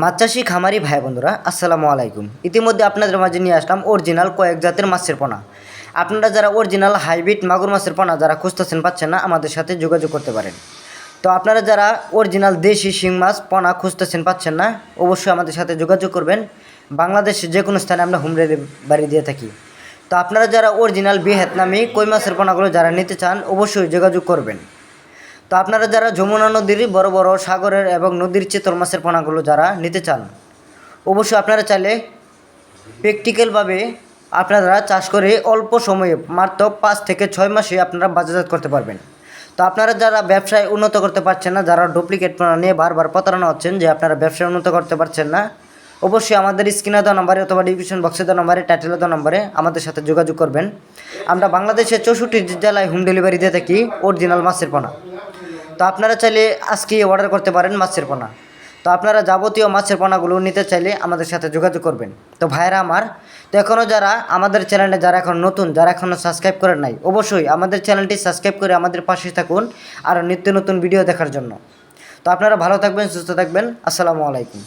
মাছ চাষি খামারি ভাই বন্ধুরা, আসসালামু আলাইকুম। ইতিমধ্যে আপনাদের মাঝে নিয়ে আসলাম অরিজিনাল কয়েক জাতের মাছের পোনা। আপনারা যারা অরিজিনাল হাইব্রিড মাগুর মাছের পোনা যারা খুঁজতেছেন পাচ্ছেন না, আমাদের সাথে যোগাযোগ করতে পারেন। তো আপনারা যারা অরিজিনাল দেশি শিং মাছ পোনা খুঁজতেছেন পাচ্ছেন না, অবশ্যই আমাদের সাথে যোগাযোগ করবেন। বাংলাদেশের যে কোনো স্থানে আমরা হোম ডেলিভারি দিয়ে থাকি। তো আপনারা যারা অরিজিনাল ভিয়েতনামি কই মাছের পোনাগুলো যারা নিতে চান, অবশ্যই যোগাযোগ করবেন। তো আপনারা যারা যমুনা নদীর বড় বড় সাগরের এবং নদীর চিতল মাছের পোনাগুলো যারা নিতে চান, অবশ্যই আপনারা চাইলে প্র্যাকটিক্যালভাবে আপনারা চাষ করে অল্প সময়ে মাত্র পাঁচ থেকে ছয় মাসে আপনারা বাজারজাত করতে পারবেন। তো আপনারা যারা ব্যবসায় উন্নত করতে পারছেন না, যারা ডুপ্লিকেট পোনা নিয়ে বারবার প্রতারণা হচ্ছেন যে আপনারা ব্যবসায় উন্নত করতে পারছেন না, অবশ্যই আমাদের স্ক্রিনে দেওয়া নম্বরে অথবা ডিভিশন বক্সে দেওয়া নম্বরে টাইটেলে দেওয়া নম্বরে আমাদের সাথে যোগাযোগ করবেন। আমরা বাংলাদেশের চৌষট্টি জেলায় হোম ডেলিভারি দিয়ে থাকি অরিজিনাল মাছের পোনা। তো আপনারা চাইলে আজকে অর্ডার করতে পারেন মাছের পোনা। তো আপনারা যাবতীয় মাছের পোনাগুলো নিতে চাইলে আমাদের সাথে যোগাযোগ করবেন। তো ভাইরা আমার, তো এখনও যারা আমাদের চ্যানেলে যারা এখন নতুন, যারা এখনও সাবস্ক্রাইব করেন নাই, অবশ্যই আমাদের চ্যানেলটি সাবস্ক্রাইব করে আমাদের পাশে থাকুন আর নিত্য নতুন ভিডিও দেখার জন্য। তো আপনারা ভালো থাকবেন, সুস্থ থাকবেন। আসসালামু আলাইকুম।